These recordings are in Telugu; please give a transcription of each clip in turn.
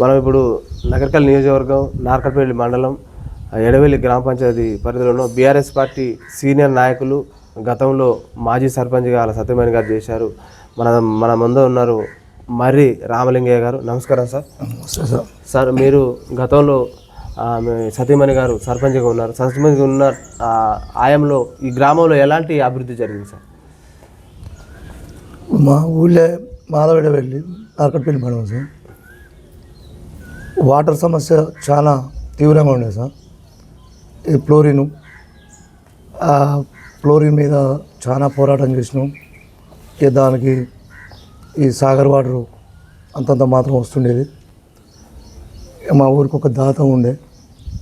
మనం ఇప్పుడు నగరకల్ నియోజకవర్గం నార్కట్పల్లి మండలం ఎడవెల్లి గ్రామ పంచాయతీ పరిధిలోనూ బీఆర్ఎస్ పార్టీ సీనియర్ నాయకులు గతంలో మాజీ సర్పంచ్గా అలా సత్యమణి గారు చేశారు. మన మన ముందు ఉన్నారు మర్రి రామలింగయ్య గారు. నమస్కారం సార్. సార్. మీరు గతంలో సతీమణి గారు సర్పంచ్గా ఉన్నారు. సర్పంచ్గా ఉన్న ఆయంలో ఈ గ్రామంలో ఎలాంటి అభివృద్ధి జరిగింది సార్? మా ఊళ్ళో మాధవిడ వెళ్ళి నార్కట్పల్లి మండలం సార్. వాటర్ సమస్య చాలా తీవ్రంగా ఉండేది సార్. ఈ ఫ్లోరిన్ ఆ ఫ్లోరిన్ మీద చాలా పోరాటం చేసినాం. ఇక దానికి ఈ సాగర్ వాటర్ అంతంత మాత్రం వస్తుండేది. మా ఊరికి ఒక దాత ఉండే.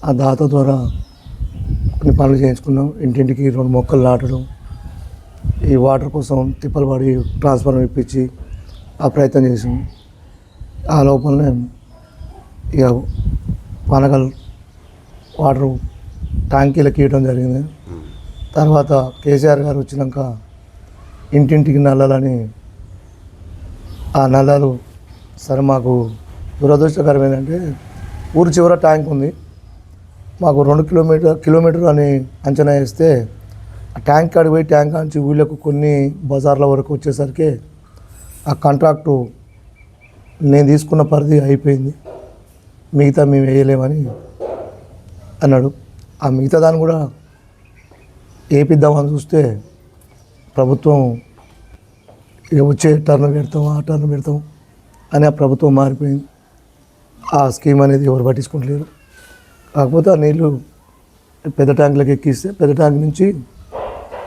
ఆ దాత ద్వారా కొన్ని పనులు చేయించుకున్నాం. ఇంటింటికి రెండు మొక్కలు నాటడం. ఈ వాటర్ కోసం తిప్పలు పడి ట్రాన్స్ఫార్మర్ ఇప్పించి ఆ ప్రయత్నం చేసాం ఆ లోపలనే ఇక పనగల్ వాటర్ ట్యాంకీలకు ఇవ్వడం జరిగింది. తర్వాత కేసీఆర్ గారు వచ్చినాక ఇంటింటికి నల్లాలని ఆ నల్లాలు సరే మాకు దురదృష్టకరం ఏంటంటే ఊరి చివర ట్యాంక్ ఉంది. మాకు రెండు కిలోమీటర్ కిలోమీటర్ అని అంచనా వేస్తే ఆ ట్యాంక్ కాడికి పోయి ట్యాంక్ నుంచి ఊళ్ళకు కొన్ని బజార్ల వరకు వచ్చేసరికి ఆ కాంట్రాక్టు నేను తీసుకున్న పరిధి అయిపోయింది. మిగతా మేము వేయలేమని అన్నాడు. ఆ మిగతా దాన్ని కూడా వేపిద్దామని చూస్తే ప్రభుత్వం ఇక వచ్చే టర్న్ పెడతాం ఆ టర్న్ పెడతాం అని ఆ ప్రభుత్వం మారిపోయింది. ఆ స్కీమ్ అనేది ఎవరు పట్టించుకుంటలేరు. కాకపోతే ఆ నీళ్ళు పెద్ద ట్యాంకులకు ఎక్కిస్తే పెద్ద ట్యాంక్ నుంచి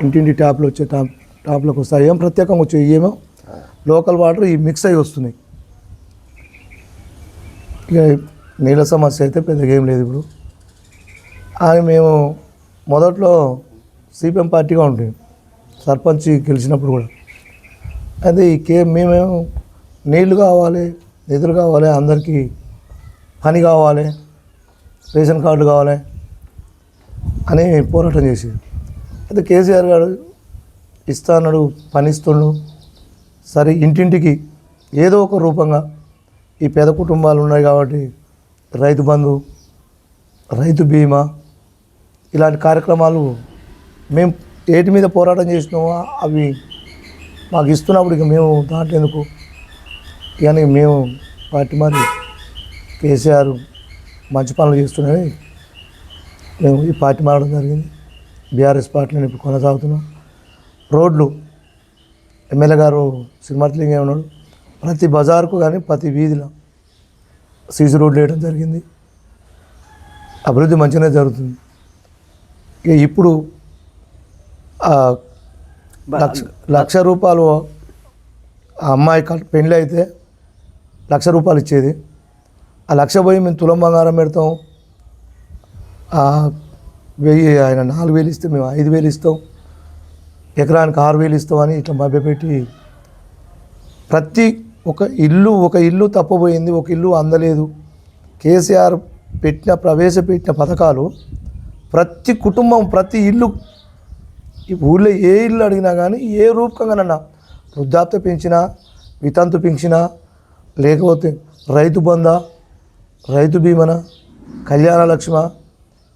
ఇంటింటి ట్యాప్లు వచ్చే ట్యాప్ ట్యాప్లకు వస్తాయి. ఏం ప్రత్యేకంగా వచ్చాయి ఏమో లోకల్ వాటర్ ఈ మిక్స్ అయ్యి వస్తున్నాయి. ఇక నీళ్ళ సమస్య అయితే పెద్దగా ఏం లేదు ఇప్పుడు. అని మేము మొదట్లో సిపిఎం పార్టీగా ఉంటుంది సర్పంచ్ గెలిచినప్పుడు కూడా. అయితే ఈ కే మేమేమో నీళ్ళు కావాలి నిధులు కావాలి అందరికీ పని కావాలి రేషన్ కార్డు కావాలి అని పోరాటం చేసేది. అయితే కేసీఆర్ గారు ఇస్తా అన్నాడు పని సరే ఇంటింటికి ఏదో ఒక రూపంగా ఈ పేద కుటుంబాలు ఉన్నాయి కాబట్టి రైతు బంధు రైతు బీమా ఇలాంటి కార్యక్రమాలు మేము ఏటి మీద పోరాటం చేసినామో అవి మాకు ఇస్తున్నప్పుడు ఇక మేము దాంట్లో ఎందుకు? కానీ మేము పార్టీ మరి కేసీఆర్ మంచి పనులు చేస్తున్నాయి మేము ఈ పార్టీ మారడం జరిగింది. బీఆర్ఎస్ పార్టీని ఇప్పుడు కొనసాగుతున్నాం. రోడ్లు ఎమ్మెల్యే గారు శ్రీమతిలింగే ఉన్నాడు. ప్రతి బజార్కు కానీ ప్రతి వీధిలో సీసీ రోడ్లు వేయడం జరిగింది. అభివృద్ధి మంచిగానే జరుగుతుంది. ఇక ఇప్పుడు లక్ష లక్ష రూపాయలు ఆ అమ్మాయి పెళ్ళి అయితే లక్ష రూపాయలు ఇచ్చేది. ఆ లక్ష పోయి మేము తులం బంగారం పెడతాం. ఆ వెయ్యి ఆయన నాలుగు వేలు ఇస్తే మేము ఐదు వేలు ఇస్తాం. ఎకరానికి ఆరు వేలు ఇస్తామని ఇట్లా మభ్యపెట్టి ప్రతి ఒక ఇల్లు ఒక ఇల్లు తప్పబోయింది ఒక ఇల్లు అందలేదు. కేసీఆర్ పెట్టిన ప్రవేశపెట్టిన పథకాలు ప్రతి కుటుంబం ప్రతి ఇల్లు ఊళ్ళో ఏ ఇల్లు అడిగినా కానీ ఏ రూపకంగానన్నా వృద్ధాప్య పెంచినా వితంతు పెంచినా లేకపోతే రైతు బంధ రైతు బీమన కళ్యాణ లక్ష్మ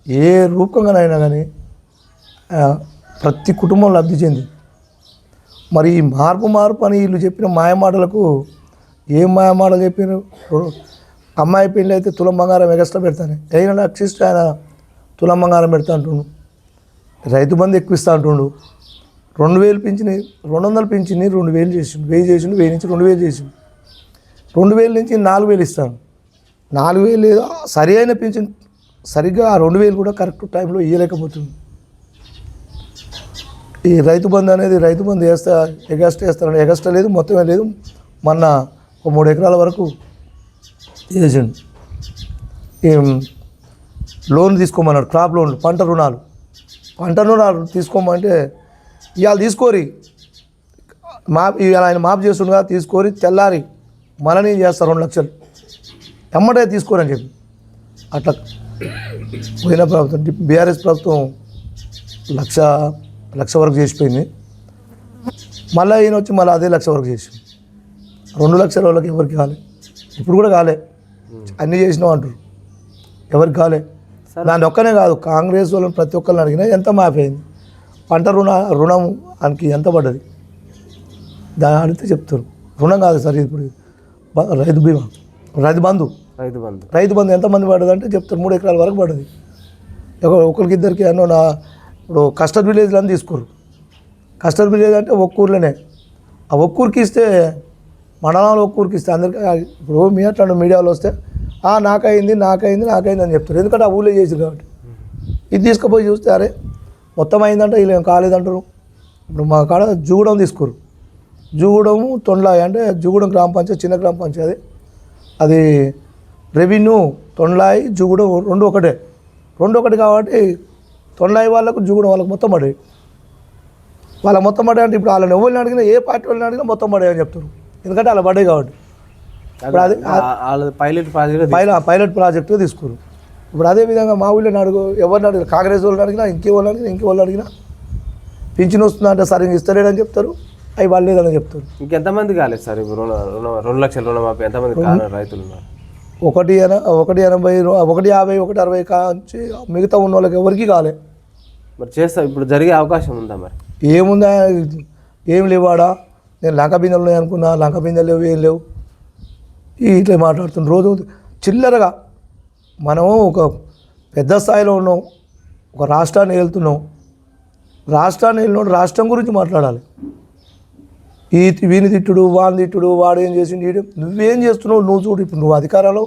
ఏ రూపంగానైనా కానీ ప్రతి కుటుంబం లబ్ధి చెందింది. మరి ఈ మార్పు మార్పు అని వీళ్ళు చెప్పిన మాయమాటలకు ఏం మాయమాటలు చెప్పారు అమ్మాయి పెళ్ళి అయితే తులం బంగారం ఎగస్ట్రా పెడతాను. అయినా లక్షిస్తే ఆయన తులం బంగారం పెడతా అంటుండు. రైతు బంధు ఎక్కువ ఇస్తా అంటుండు. రెండు వేలు పెంచిన రెండు వందలు పెంచింది రెండు వేలు చేసిండు. వెయ్యి చేసిండు వెయ్యి నుంచి రెండు వేలు చేసిండు. రెండు వేల నుంచి నాలుగు వేలు ఇస్తాను. నాలుగు వేలు లేదా సరి అయిన పింఛన్ సరిగ్గా ఆ రెండు వేలు కూడా కరెక్ట్ టైంలో ఇవ్వలేకపోతుంది ఈ రైతు బంధు అనేది రైతు బంధు వేస్తా ఎగస్ట్ వేస్తారని ఎగస్ట్రా లేదు మొత్తమే లేదు. మొన్న ఒక మూడు ఎకరాల వరకు వేసిండు. లోన్ తీసుకోమన్నాడు క్రాప్ లోన్లు పంట రుణాలు. పంట రుణాలు తీసుకోమంటే ఇవాళ తీసుకోరి. మాప్ ఇవాళ ఆయన మాప్ చేస్తుండగా తీసుకోరి తెల్లారి మనని చేస్తారు రెండు లక్షలు. ఎమ్మటే తీసుకోరని చెప్పి. అట్లా పోయిన ప్రభుత్వం బీఆర్ఎస్ ప్రభుత్వం లక్ష లక్ష వరకు చేసిపోయింది. మళ్ళీ ఈయన వచ్చి మళ్ళీ అదే లక్ష వరకు చేసి రెండు లక్షల వాళ్ళకి ఎవరికి కాలే? ఇప్పుడు కూడా కాలే. అన్నీ చేసినావు అంటారు ఎవరికి కాలే. దాని ఒక్కనే కాదు కాంగ్రెస్ వాళ్ళని ప్రతి ఒక్కరిని అడిగినా ఎంత మాఫీ అయింది? పంట రుణ రుణం దానికి ఎంత పడ్డది? దాని అడిగితే చెప్తారు. రుణం కాదు సార్ ఇప్పుడు. రైతు బీమా. రైతు బంధు. రైతు బంధు. రైతు బంధు ఎంతమంది పడ్డది అంటే చెప్తారు. మూడు ఎకరాల వరకు పడ్డది. ఒక ఒకరికి ఇద్దరికి అన్నో నా ఇప్పుడు కస్టర్డ్ విలేజ్లో అని తీసుకోరు కస్టర్డ్ విలేజ్ అంటే ఒక్క ఊర్లోనే. ఆ ఒక్క ఊరికి ఇస్తే మండలంలో ఒక్క ఊరికి ఇస్తే అందరికీ ఇప్పుడు మీ అట్లా మీడియాలో వస్తే నాకైంది నాకైంది నాకైంది అని చెప్తారు. ఎందుకంటే ఆ ఊళ్ళో చేసి కాబట్టి. ఇది తీసుకుపోయి చూస్తే అరే మొత్తం అయిందంటే వీళ్ళు కాలేదంటారు. ఇప్పుడు మా కాడ జూగూడెం తీసుకోరు జూగూడెం తొండ్లాయి అంటే జూగూడెం గ్రామ పంచాయతీ చిన్న గ్రామ పంచాయతీ అది రెవెన్యూ తొండ్లాయి జూగూడెం రెండు ఒకటే. రెండు ఒకటి కాబట్టి తొండ్లాయి వాళ్ళకు జూగూడెం వాళ్ళకు మొత్తం పడే. వాళ్ళ మొత్తం పడే అంటే ఇప్పుడు వాళ్ళని ఎవరిని అడిగినా ఏ పార్టీ వాళ్ళని అడిగినా మొత్తం పడే అని చెప్తారు ఎందుకంటే అలా పడ్డాయి కాబట్టి. ఇప్పుడు అది వాళ్ళ పైలట్ ప్రాజెక్ట్ పైల పైలట్ ప్రాజెక్టుగా తీసుకోరు ఇప్పుడు అదే విధంగా మా ఊళ్ళో అడుగు ఎవరిని అడిగినా కాంగ్రెస్ వాళ్ళని అడిగినా ఇంకే వాళ్ళని అడిగినా ఇంకే వాళ్ళని అడిగినా పింఛన్ వస్తుందా అంటే సరిగ్గా ఇస్తలేడని చెప్తారు. అవి వాళ్ళు లేదని చెప్తారు. ఇంకెంతమంది కాలేదు సార్ ఇప్పుడు రెండు లక్షల రుణమాఫీ ఎంతమంది రైతులు ఉన్నారు? ఒకటి ఎన ఒకటి ఎనభై ఒకటి యాభై ఒకటి అరవై కాంచి మిగతా ఉన్న వాళ్ళకి ఎవరికి కాలే. మరి చేస్తా ఇప్పుడు జరిగే అవకాశం ఉందా మరి? ఏముందా ఏం లేవాడా నేను లంక బిందెలు అనుకున్నా లంక బిందెలు లేవు ఏం లేవు. ఇట్లా మాట్లాడుతున్నాం రోజు చిల్లరగా మనం ఒక పెద్ద స్థాయిలో ఉన్నాం ఒక రాష్ట్రాన్ని వెళ్తున్నాం రాష్ట్రాన్ని వెళ్ళినోడు రాష్ట్రం గురించి మాట్లాడాలి. ఈ వీని తిట్టుడు వాని తిట్టుడు వాడు ఏం చేసిండు వీడు? నువ్వేం చేస్తున్నావు? నువ్వు చూడు ఇప్పుడు నువ్వు అధికారంలో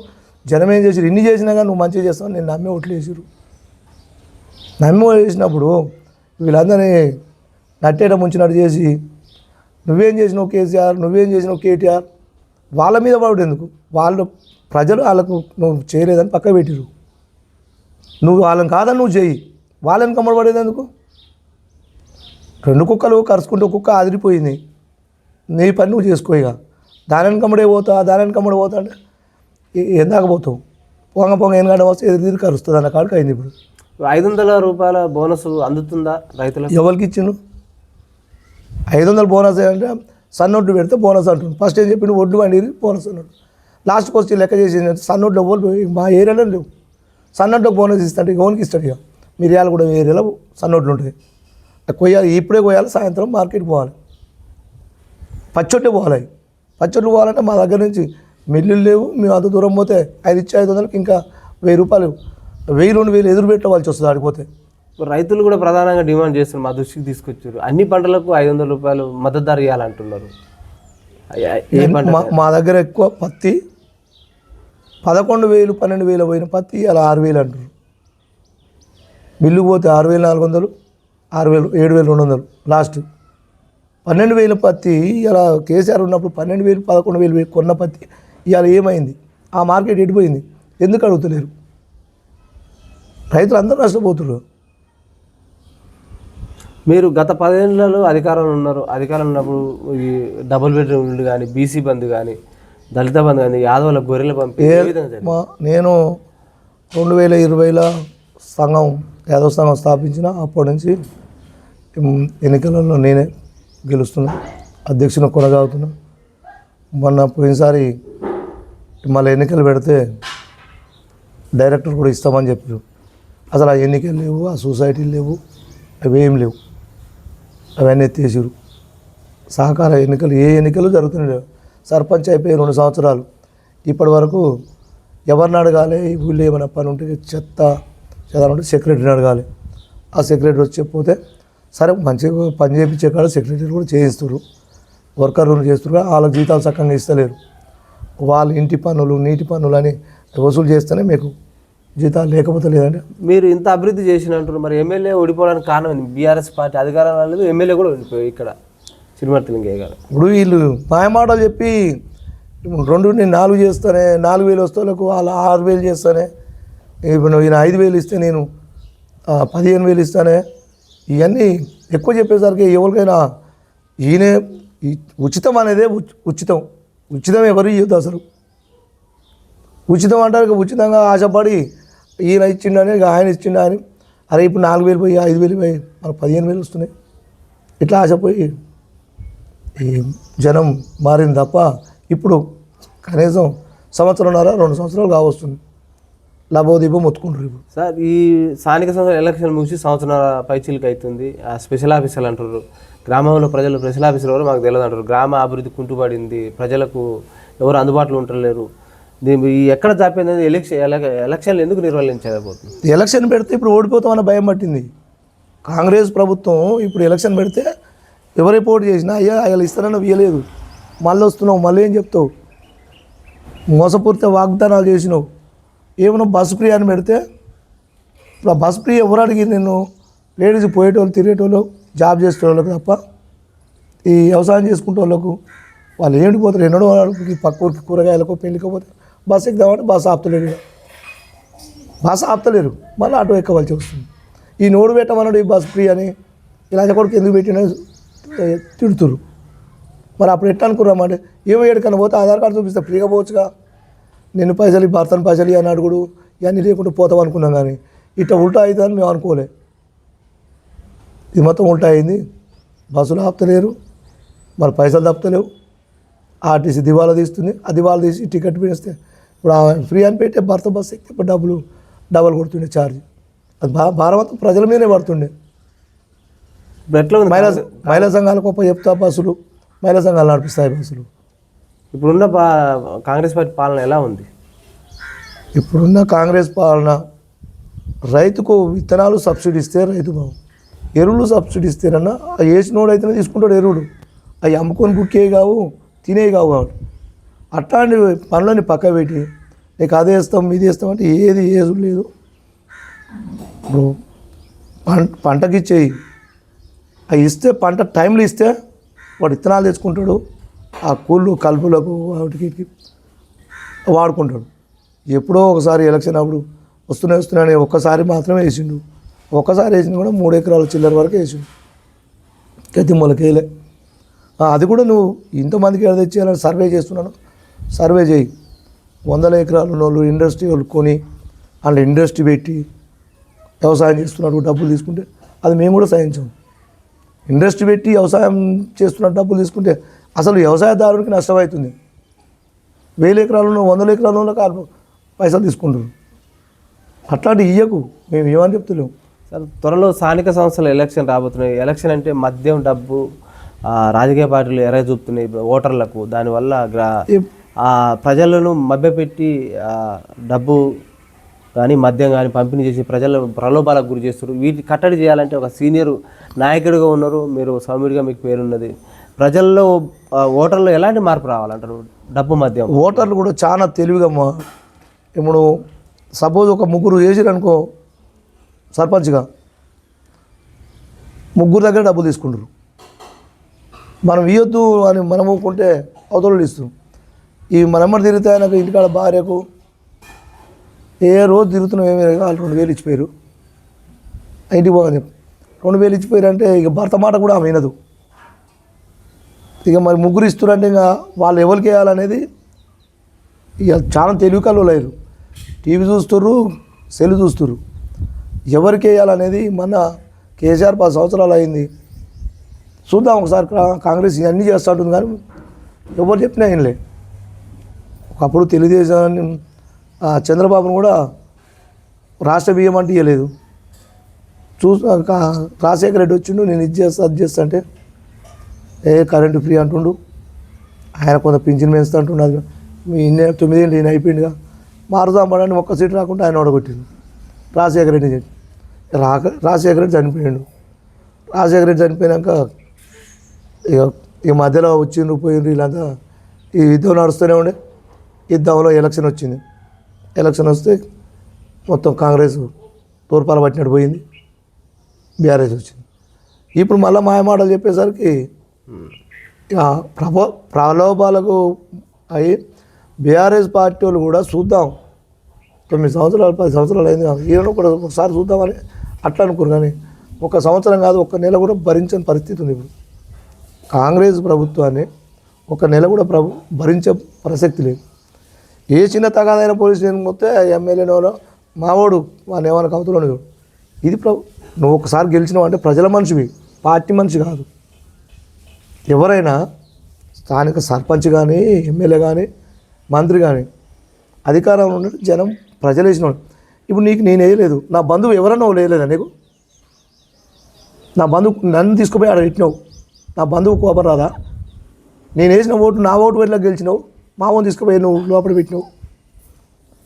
జనం ఏం చేసిరు ఇన్ని చేసినా కానీ నువ్వు మంచిగా చేస్తావు నేను నమ్మి ఓట్లు వేసిరు నమ్మి వేసినప్పుడు వీళ్ళందరినీ నట్టేట ముంచినట్టు చేసి నువ్వేం చేసినావు కేసీఆర్? నువ్వేం చేసినావు కేటీఆర్? వాళ్ళ మీద పడు ఎందుకు? వాళ్ళు ప్రజలు వాళ్ళకు నువ్వు చేయలేదని పక్క పెట్టిరు నువ్వు వాళ్ళని కాదని నువ్వు చెయ్యి వాళ్ళని కమ్మడబడేది ఎందుకు? రెండు కుక్కలు కరుచుకుంటూ కుక్క ఆదిరిపోయింది. నీ పని నువ్వు చేసుకో ఇక. దాని కమ్మడే పోతా దాని కమ్మడే పోతా అంటే ఏ- ఏం దాకపోతావు పొంగ పొంగ ఏం గంట వస్తే ఎదురు కరుస్తుంది అన్న కాడికి అయింది ఇప్పుడు. ఐదు వందల రూపాయల బోనస్ అందుతుందా రైతులకు? ఎవరికి ఇచ్చిండు ఐదు వందలు బోనస్ అంటే సన్నొడ్డు పెడితే బోనస్ అంటుంది ఫస్ట్ ఏం చెప్పిండు ఒడ్డు వండి బోనస్ అన్నాడు లాస్ట్కి వచ్చి లెక్క చేసి సన్నొడ్లు ఎవరు మా ఏరియాలో లేవు. సన్నొడ్లకు బోనస్ ఇస్తాడు ఇక ఓనికి ఇస్తాడు ఇక? మిరియాలు కూడా ఏరియాలో సన్నొడ్లు ఉంటాయి. కొయ్యాలి ఇప్పుడే కొయ్యాలి సాయంత్రం మార్కెట్ పోవాలి. పచ్చొట్టే పోవాలి. పచ్చొట్లు పోవాలంటే మా దగ్గర నుంచి మిల్లులు లేవు. మేము అంత దూరం పోతే ఐదు ఇచ్చి ఐదు వందలకి ఇంకా వెయ్యి రూపాయలు వెయ్యి రెండు వేలు ఎదురు పెట్టవలసి వస్తుంది ఆడిపోతే రైతులు కూడా ప్రధానంగా డిమాండ్ చేస్తున్నారు మా దృష్టికి తీసుకొచ్చారు. అన్ని పంటలకు ఐదు వందల రూపాయలు మద్దతు ధర ఇవ్వాలంటున్నారు. మా మా దగ్గర ఎక్కువ పత్తి పదకొండు వేలు పన్నెండు వేలు పోయిన పత్తి అలా ఆరు వేలు అంటారు బిల్లు పోతే ఆరు వేలు నాలుగు వందలు ఆరు వేలు ఏడు వేలు రెండు వందలు లాస్ట్. పన్నెండు వేల పత్తి ఇలా కేసీఆర్ ఉన్నప్పుడు పన్నెండు వేలు పదకొండు వేలు కొన్న పత్తి ఇవాళ ఏమైంది? ఆ మార్కెట్ ఎడిపోయింది ఎందుకు అడుగుతలేరు? రైతులు అందరూ నష్టపోతున్నారు మీరు గత పదేళ్ళలో అధికారంలో ఉన్నారు. అధికారంలో ఉన్నప్పుడు ఈ డబుల్ బెడ్రూమ్ ఇల్లు కానీ బీసీ బంధు కానీ దళిత బంధు కానీ యాదవుల గొర్రెల పంపి నేను రెండు వేల ఇరవైలో సంఘం యాదవ సంఘం స్థాపించిన అప్పటి నుంచి ఎన్నికలలో నేనే గెలుస్తున్నాం. అధ్యక్షుని కొనసాగుతున్నాం మొన్న పోయినసారి మళ్ళీ ఎన్నికలు పెడితే డైరెక్టర్ కూడా ఇస్తామని చెప్పారు. అసలు ఆ ఎన్నికలు లేవు ఆ సొసైటీలు లేవు అవేం లేవు. అవన్నీ ఎత్తేసారు సహకార ఎన్నికలు ఏ ఎన్నికలు జరుగుతున్నాయి సర్పంచ్ అయిపోయి రెండు సంవత్సరాలు. ఇప్పటి వరకు ఎవరిని అడగాలి? వీళ్ళు ఊళ్ళో ఏమైనా పని ఉంటే చెత్త చెత్త సెక్రటరీని అడగాలి. ఆ సెక్రటరీ వచ్చి పోతే సరే మంచిగా పని చేయించే కాడ సెక్రటరీ కూడా చేయిస్తారు వర్కర్లు చేస్తారు వాళ్ళకి జీతాలు చక్కగా ఇస్తలేరు. వాళ్ళ ఇంటి పన్నులు నీటి పన్నులు అని వసూలు చేస్తేనే మీకు జీతాలు లేకపోతే లేదంటే. మీరు ఇంత అభివృద్ధి చేసినట్టు మరి ఎమ్మెల్యే ఓడిపోవడానికి కారణం బీఆర్ఎస్ పార్టీ అధికారం రాలేదు ఎమ్మెల్యే కూడా ఓడిపోయి ఇక్కడ చిరుమర్తి లింగయ్య గారు ఇప్పుడు వీళ్ళు మాయమాటలు చెప్పి రెండు నేను నాలుగు చేస్తానే నాలుగు వేలు వస్తువులకు వాళ్ళ ఆరు వేలు చేస్తానే ఇప్పుడు ఈయన ఐదు వేలు ఇస్తే నేను పదిహేను వేలు ఇస్తానే ఇవన్నీ ఎక్కువ చెప్పేసరికి ఎవరికైనా ఈయనే ఉచితం అనేదే ఉచితం. ఉచితం ఎవరు ఇవ్వద్దు అసలు. ఉచితం అంటారు ఇక ఉచితంగా ఆశపడి ఈయన ఇచ్చిండని ఆయన ఇచ్చిండు అని అరే ఇప్పుడు నాలుగు వేలు పోయి ఐదు వేలు పోయి మనకు పదిహేను వేలు వస్తున్నాయి. ఇట్లా ఆశపోయి ఈ జనం మారింది తప్ప ఇప్పుడు కనీసం సంవత్సరంన్నర రెండు సంవత్సరాలు కావస్తుంది. లభోదీపం మొత్తుకుంటారు ఇప్పుడు సార్ ఈ స్థానిక సంస్థల ఎలక్షన్ ముగిసి సంవత్సరం పైచీలకు అవుతుంది ఆ స్పెషల్ ఆఫీసర్లు అంటారు గ్రామంలో ప్రజలు స్పెషల్ ఆఫీసర్ ఎవరు మాకు తెలియదు అంటారు గ్రామ అభివృద్ధి కుంటుపడింది ప్రజలకు ఎవరు అందుబాటులో ఉండలేరు. దీని ఎక్కడ జాపింది ఎలక్షన్ ఎలక- ఎలక్షన్లు ఎందుకు నిర్వహించలేకపోతుంది ఎలక్షన్ పెడితే ఇప్పుడు ఓడిపోతామన్న భయం పట్టింది. కాంగ్రెస్ ప్రభుత్వం ఇప్పుడు ఎలక్షన్ పెడితే ఎవరే పోటీ చేసినా అయ్యా అయ్యా ఇస్తానని ఇవ్వలేదు మళ్ళీ వస్తున్నావు మళ్ళీ ఏం చెప్తావు? మోసపూరిత వాగ్దానాలు చేసినావు. ఏమన్నా బస్ ఫ్రీ అని పెడితే ఇప్పుడు ఆ బస్ ఫ్రీ ఎవరు అడిగింది నేను లేడీస్ పోయేటోళ్ళు తిరిగేటోళ్ళు జాబ్ చేసే వాళ్ళకి తప్ప ఈ వ్యవసాయం చేసుకుంటే వాళ్ళకు వాళ్ళు ఏంటి పోతారు? ఎన్నడో వాళ్ళకి పక్క ఊరికి కూరగాయలకు పెళ్ళికి పోతే బస్ ఎక్కుదామంటే బస్ ఆపుతలేరు బస్ ఆపుతలేరు. మళ్ళీ ఆటో ఎక్కవలసి వస్తుంది. ఈ నోడు పెట్టమన్నాడు ఈ బస్ ఫ్రీ అని ఇలా కొడుకు ఎందుకు పెట్టిన తిడుతురు మరి అప్పుడు ఎట్లా అనుకున్నామంటే ఏమో ఏడుకన్నా పోతే ఆధార్ కార్డు చూపిస్తే ఫ్రీగా పోవచ్చుగా. నేను పైసలు భర్తను పైసలు అని అడుగుడు ఇవన్నీ లేకుండా పోతాం అనుకున్నాం కానీ ఇట్లా ఉల్టా అవుతుందని మేము అనుకోలే. ఇది మొత్తం ఉల్టా అయింది. బస్సులు ఆపుతలేరు మరి పైసలు తప్పుతలేవు. ఆర్టీసీ దివాలా తీస్తుంది. ఆ దివాలా తీసి టికెట్ పెడిస్తే ఇప్పుడు ఫ్రీ అని పెట్టే భర్త బస్సు ఎక్కితే ఇప్పుడు డబ్బులు డబల్ కొడుతుండే ఛార్జ్. అది బా భారం అంతా ప్రజల మీదనే పడుతుండే. ఎట్లా మహిళా మహిళా సంఘాలకు గొప్ప చెప్తా బస్సులు మహిళా సంఘాలు నడిపిస్తాయి బస్సులు. ఇప్పుడున్న పా- కాంగ్రెస్ పార్టీ పాలన ఎలా ఉంది? ఇప్పుడున్న కాంగ్రెస్ పాలన రైతుకు విత్తనాలు సబ్సిడీ ఇస్తే రైతు బాగు ఎరువులు సబ్సిడీ ఇస్తేనన్నా ఆ వేసినోడు అయితేనే తీసుకుంటాడు ఎరువులు. అవి అమ్ముకొని బుక్కే కావు తినే కావు కాబట్టి అట్లాంటి పనులని పక్క పెట్టి నీకు అది వేస్తాం ఇది వేస్తాం అంటే ఏది ఏది లేదు. ఇప్పుడు పంట పంటకి ఇచ్చేయి అవి ఇస్తే పంట టైంలో ఇస్తే వాడు విత్తనాలు తెచ్చుకుంటాడు. ఆ కూళ్ళు కలుపులకు వాటికి వాడుకుంటాడు. ఎప్పుడో ఒకసారి ఎలక్షన్ అప్పుడు వస్తున్నాయి వస్తున్నాయని ఒక్కసారి మాత్రమే వేసిండు. ఒక్కసారి వేసింది కూడా మూడు ఎకరాల చిల్లర వరకు వేసిండు. గతి మొలకేలే అది కూడా నువ్వు ఇంతమందికి ఎక్కడ తెచ్చేయాలని సర్వే చేస్తున్నాను. సర్వే చేయి. వందల ఎకరాలు వాళ్ళు ఇండస్ట్రీ వాళ్ళు కొని అందులో ఇండస్ట్రీ పెట్టి వ్యవసాయం చేస్తున్నట్టు డబ్బులు తీసుకుంటే. అది మేము కూడా సహించాం ఇండస్ట్రీ పెట్టి వ్యవసాయం చేస్తున్న డబ్బులు తీసుకుంటే అసలు వ్యవసాయదారునికి నష్టమవుతుంది. వేల ఎకరాలను వందల ఎకరాలలో కాదు పైసలు తీసుకుంటారు. అట్లాంటి ఇయ్యకు మేము ఏమని చెప్తలేము సార్ త్వరలో స్థానిక సంస్థల ఎలక్షన్ రాబోతున్నాయి. ఎలక్షన్ అంటే మద్యం డబ్బు రాజకీయ పార్టీలు ఎర్ర చూపుతున్నాయి ఓటర్లకు. దానివల్ల ప్రజలను మభ్యపెట్టి డబ్బు కానీ మద్యం కానీ పంపిణీ చేసి ప్రజల ప్రలోభాలకు గురి చేస్తారు వీటి కట్టడి చేయాలంటే ఒక సీనియర్ నాయకుడిగా ఉన్నారు. మీరు సౌమ్యుడిగా మీకు పేరున్నది. ప్రజల్లో ఓటర్లు ఓటర్లో ఎలాంటి మార్పు రావాలంటారు డబ్బు మధ్య? ఓటర్లు కూడా చాలా తెలివిగా ఇప్పుడు సపోజ్ ఒక ముగ్గురు చేసిరు అనుకో సర్పంచ్గా ముగ్గురు దగ్గర డబ్బులు తీసుకుంటారు. మనం ఇవ్వద్దు అని మనం ఊరుకుంటే అవతలు ఇస్తాం ఈ మనమ్మడి తిరిగితే నాకు ఇంటికాడ భార్యకు ఏ రోజు తిరుగుతున్నాం ఏమీ వాళ్ళు రెండు వేలు ఇచ్చిపోయారు. ఇంటికి పోగానే రెండు వేలు ఇచ్చిపోయారు అంటే ఇక భర్త మాట కూడా ఆమె వినదు. ఇక మరి ముగ్గురు ఇస్తున్నారంటే ఇంకా వాళ్ళు ఎవరికి వేయాలనేది ఇక చాలా తెలివి కళ్ళు లేరు టీవీ చూస్తుర్రు సెల్ చూస్తుర్రు. ఎవరికి వేయాలనేది మన కేసీఆర్ పది సంవత్సరాలు అయింది. చూద్దాం ఒకసారి కాంగ్రెస్ ఇవన్నీ చేస్తూ ఉంటుంది కానీ ఎవరు చెప్పినా ఏంలే ఒకప్పుడు తెలుగుదేశాన్ని చంద్రబాబును కూడా రాష్ట్ర బియ్యం అంటే ఇవ్వలేదు చూ రాజశేఖర రెడ్డి వచ్చిండు నేను ఇది చేస్తా అది చేస్తా అంటే ఏ కరెంటు ఫ్రీ అంటుండు. ఆయన కొంత పింఛన్ పెంచుతా అంటుండు. అది మీ ఇన్ని తొమ్మిదేళ్ళు ఈయన అయిపోయిందిగా మారుదాం పడని ఒక్క సీట్ రాకుండా ఆయన ఓడగొట్టింది రాజశేఖర రెడ్డి చెప్పి రాక రాజశేఖర రెడ్డి చనిపోయాడు. రాజశేఖర రెడ్డి చనిపోయినాక ఇక ఈ మధ్యలో వచ్చిండ్రు పోయిండ్రు వీళ్ళంతా ఈ యుద్ధం నడుస్తూనే ఉండే. యుద్ధంలో ఎలక్షన్ వచ్చింది. ఎలక్షన్ వస్తే మొత్తం కాంగ్రెస్ తూర్పాల పట్టినట్టు పోయింది. బీఆర్ఎస్ వచ్చింది. ఇప్పుడు మళ్ళీ మాయమాటలు చెప్పేసరికి ప్రభో ప్రలోభాలకు అయి బీఆర్ఎస్ పార్టీ వాళ్ళు కూడా చూద్దాం. తొమ్మిది సంవత్సరాలు పది సంవత్సరాలు అయింది. కాదు ఈయన కూడా ఒకసారి చూద్దామని అట్లా అనుకోరు కానీ ఒక సంవత్సరం కాదు ఒక నెల కూడా భరించని పరిస్థితి ఉంది ఇప్పుడు. కాంగ్రెస్ ప్రభుత్వాన్ని ఒక నెల కూడా ప్రభు భరించే ప్రసక్తి లేదు. ఏ చిన్న తగాదైన పోలీస్ స్టేషన్ పోతే ఎమ్మెల్యేనో మావోడు వాడిని ఏమైనా కవుతులో ఇది ప్రభు నువ్వు ఒకసారి గెలిచినావు అంటే ప్రజల మనిషివి పార్టీ మనిషి కాదు. ఎవరైనా స్థానిక సర్పంచ్ కానీ ఎమ్మెల్యే కానీ మంత్రి కానీ అధికారంలో ఉన్న జనం ప్రజలు వేసిన ఇప్పుడు నీకు నేను వేయలేదు నా బంధువు ఎవరన్నా వాళ్ళు వేయలేదా నీకు? నా బంధువు నన్ను తీసుకుపోయి ఆడ పెట్టినావు. నా బంధువు కోపం రాదా? నేను వేసిన ఓటు నా ఓటు వేట్లా గెలిచినావు. మా ఓన్ తీసుకుపోయి నువ్వు లోపల పెట్టినావు.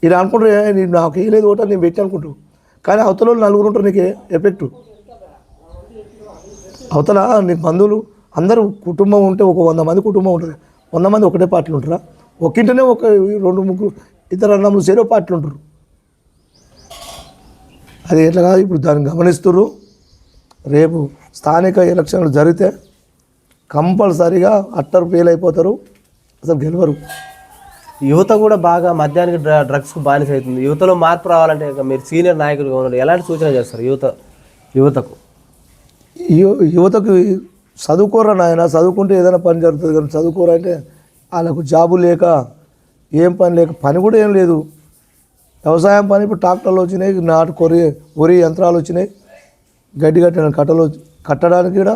ఇలా అనుకుంటే నేను నాకు వేయలేదు ఓటు నేను పెట్టి అనుకుంటావు కానీ అవతల నలుగురు ఉంటారు నీకు ఎఫెక్టు అవతల నీకు బంధువులు అందరూ కుటుంబం ఉంటే ఒక వంద మంది కుటుంబం ఉంటుంది. వంద మంది ఒకటే పార్టీలు ఉంటారా? ఒక్కింటనే ఒక రెండు ముగ్గురు ఇద్దరు అన్నములు సేరో పార్టీలు ఉంటారు. అది ఎట్లా కాదు? ఇప్పుడు దాన్ని గమనిస్తున్నారు రేపు స్థానిక ఎలక్షన్లు జరిగితే కంపల్సరీగా అట్టర్ ఫెయిల్ అయిపోతారు. అసలు గెలవరు. యువత కూడా బాగా మద్యానికి డ్ర- డ్రగ్స్కు బానిస అవుతుంది యువతలో మార్పు రావాలంటే మీరు సీనియర్ నాయకులుగా ఉన్నారు ఎలాంటి సూచన చేస్తారు యువత యువతకు? యువతకు చదువుకోరా నాయన చదువుకుంటే ఏదైనా పని జరుగుతుంది కానీ చదువుకోరా అంటే వాళ్ళకు జాబు లేక ఏం పని లేక పని కూడా ఏం లేదు. వ్యవసాయం పని ఇప్పుడు ట్రాక్టర్లు వచ్చినాయి నాటు కొరి వరి యంత్రాలు వచ్చినాయి గడ్డి కట్టిన కట్టలు వచ్చి- కట్టడానికి కూడా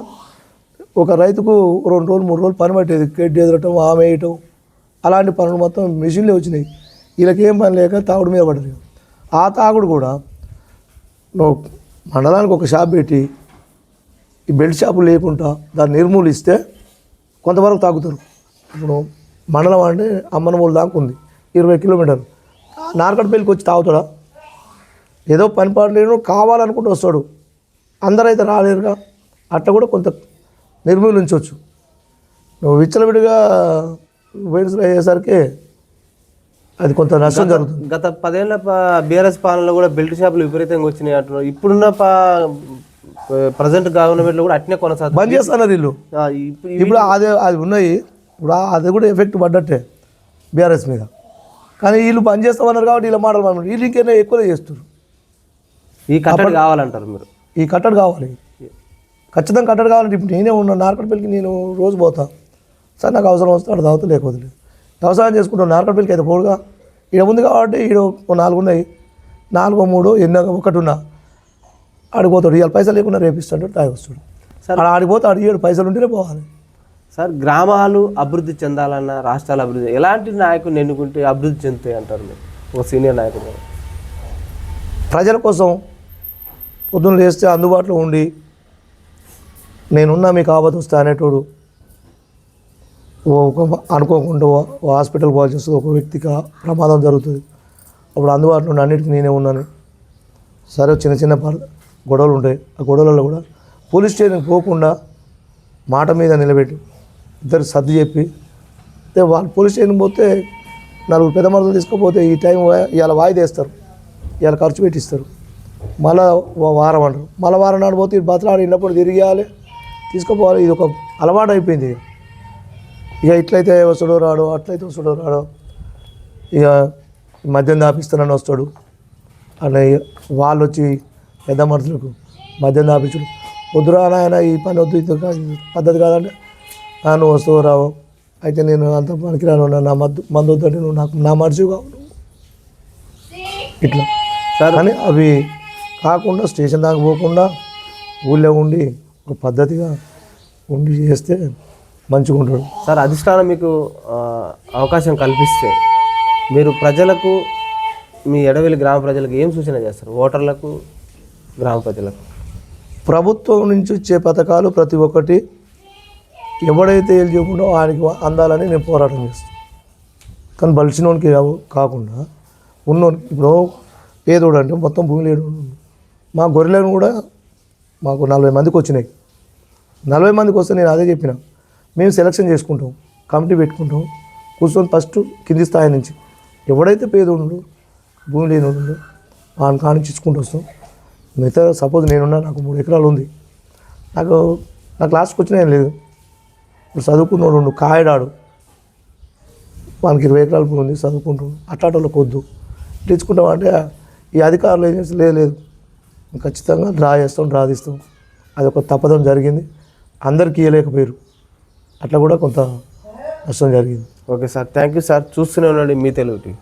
ఒక రైతుకు రెండు రోజులు మూడు రోజులు పని పట్టేది గడ్డి ఎదరటం ఆమె వేయటం అలాంటి పనులు మొత్తం మిషన్లే వచ్చినాయి. వీళ్ళకి ఏం పని లేక తాగుడు మీద పడ్డారు ఆ తాగుడు కూడా మండలానికి ఒక షాప్ పెట్టి ఈ బెల్ట్ షాపు లేకుండా దాన్ని నిర్మూలిస్తే కొంతవరకు తాగుతారు. ఇప్పుడు మండలం అంటే అమ్మనమూలు దాకా ఉంది ఇరవై కిలోమీటర్లు. నార్కట్పల్లికి వచ్చి తాగుతాడా? ఏదో పని పాట లేను కావాలనుకుంటూ వస్తాడు. అందరైతే రాలేరుగా. అట్లా కూడా కొంత నిర్మూలించవచ్చు. నువ్వు విచ్చలవిడిగా వైరస్లు అయ్యేసరికి అది కొంత నష్టం జరుగుతుంది. గత పదేళ్ళ బీఆర్ఎస్ పాలనలో కూడా బెల్ట్ షాపులు విపరీతంగా వచ్చినాయి అంటున్నారు. ఇప్పుడున్న ప్రజెంట్ గవర్నమెంట్లో కూడా అట్నే కొనసాగుతుంది. బంద్ చేస్తున్నారు వీళ్ళు. ఇప్పుడు అదే అది ఉన్నాయి. ఇప్పుడు అది కూడా ఎఫెక్ట్ పడ్డట్టే బీఆర్ఎస్ మీద. కానీ వీళ్ళు పని చేస్తామన్నారు కాబట్టి వీళ్ళ మాటలు మనం వీళ్ళు ఇంకైనా ఎక్కువనే చేస్తారు ఈ కట్టడి కావాలంటారు మీరు? ఈ కట్టడి కావాలి. ఖచ్చితంగా కట్టడి కావాలంటే ఇప్పుడు నేనే ఉన్నాను నార్కట్పల్లికి నేను రోజు పోతా. సార్ నాకు అవసరం వస్తే అక్కడ తాగుతూ లేకపోతే. వ్యవసాయం చేసుకుంటాను నార్కట్పల్లికి అయితే పోడుగా ఈడ ఉంది కాబట్టి ఈడ నాలుగు ఉన్నాయి. నాలుగో మూడు ఎన్నో ఒకటి ఉన్నా. ఆడిపోతాడు. ఇవాళ పైసలు లేకుండా రేపిస్తాడు తాగి వస్తాడు సార్. ఆడ ఆడిపోతే ఆడి ఏడు పైసలు ఉంటేనే పోవాలి. సార్ గ్రామాలు అభివృద్ధి చెందాలన్నా రాష్ట్రాలు అభివృద్ధి ఎలాంటి నాయకుడిని ఎన్నుకుంటే అభివృద్ధి చెందుతాయి అంటారు మీరు? ఒక సీనియర్ నాయకుడు ప్రజల కోసం పొద్దున్న లేస్తే అందుబాటులో ఉండి నేనున్నా మీకు ఆపద వస్తే అనేటోడు అనుకోకుండా హాస్పిటల్ పోవాల్సి వస్తుంది. ఒక వ్యక్తికి ప్రమాదం జరుగుతుంది. అప్పుడు అందుబాటులో ఉండి అన్నిటికీ నేనే ఉన్నాను. సరే చిన్న చిన్న గొడవలు ఉంటాయి. ఆ గొడవలలో కూడా పోలీస్ స్టేషన్కి పోకుండా మాట మీద నిలబెట్టి ఇద్దరు సర్ది చెప్పి వాళ్ళు పోలీస్ స్టేషన్ పోతే నలుగురు పెద్ద మనుషులు తీసుకుపోతే ఈ టైం ఇవాళ వాయిదా వేస్తారు. ఇవాళ ఖర్చు పెట్టిస్తారు. మళ్ళా వారం అంటారు. మళ్ళీ వారం నాడు పోతే బతలాడు ఇళ్ళప్పుడు తిరిగేయాలి తీసుకుపోవాలి. ఇది ఒక అలవాటు అయిపోయింది. ఇక. ఇట్లయితే వస్తాడో రాడో అట్లయితే వస్తాడో రాడో ఇక మద్యం దాపిస్తానని వస్తాడు. అలా వాళ్ళు వచ్చి పెద్ద మనుషులకు మద్యం దాపించడు. వద్దురా నాయన ఈ పని వద్దు ఇది పద్ధతి కాదంటే "ఆ, నువ్వు వస్తావు రావు. అయితే నేను అంత పనికిరాను నా మద్దు మందు వద్దంటే నువ్వు నాకు నా మనిషి కావు ఇట్లా. సార్ కానీ అవి కాకుండా స్టేషన్ దాకా పోకుండా ఊళ్ళో ఉండి ఒక పద్ధతిగా ఉండి చేస్తే మంచిగా ఉంటాడు. సార్ అధిష్టానం మీకు అవకాశం కల్పిస్తే మీరు ప్రజలకు మీ ఎడవెల్లి గ్రామ ప్రజలకు ఏం సూచన చేస్తారు? ఓటర్లకు గ్రామ ప్రజలకు. ప్రభుత్వం నుంచి వచ్చే పథకాలు ప్రతి ఒక్కటి ఎవడైతే ఎలిజిబుల్ ఆయనకి అందాలని నేను పోరాటం చేస్తాను. కానీ బలిసినోనికి కాకుండా ఉన్నోనికి. ఇప్పుడు పేదోడు అంటే మొత్తం భూమి లేడు. మా గొర్రెలను కూడా మాకు నలభై మందికి వచ్చినాయి. నలభై మందికి వస్తే నేను అదే చెప్పిన. మేము సెలక్షన్ చేసుకుంటాం కమిటీ పెట్టుకుంటాం కూర్చొని ఫస్ట్ కింది స్థాయి నుంచి. ఎవడైతే పేదోడు భూమి లేని వాడిని కానించి ఇచ్చుకుంటూ వస్తాం. మిగతా సపోజ్ నేనున్నా నాకు మూడు ఎకరాలు ఉంది. నాకు నా క్లాస్కి వచ్చిన ఏం లేదు. ఇప్పుడు చదువుకున్నోడు ఉండు కాయడాడు. వానికి ఇరవై ఎకరాలు ఉంది చదువుకుంటున్నాడు అట్లాంటి వద్దు. ఇట్లా అంటే ఈ అధికారులు ఏం చేస్తే లేదు లేదు. ఖచ్చితంగా డ్రా చేస్తాం డ్రా తీస్తాం. అది ఒక తప్పదం జరిగింది. అందరికీ ఇవ్వలేకపోయారు అట్లా కూడా కొంత నష్టం జరిగింది. Okay sir. Thank you sir. చూస్తూనే ఉండండి మీ తెలుగుటి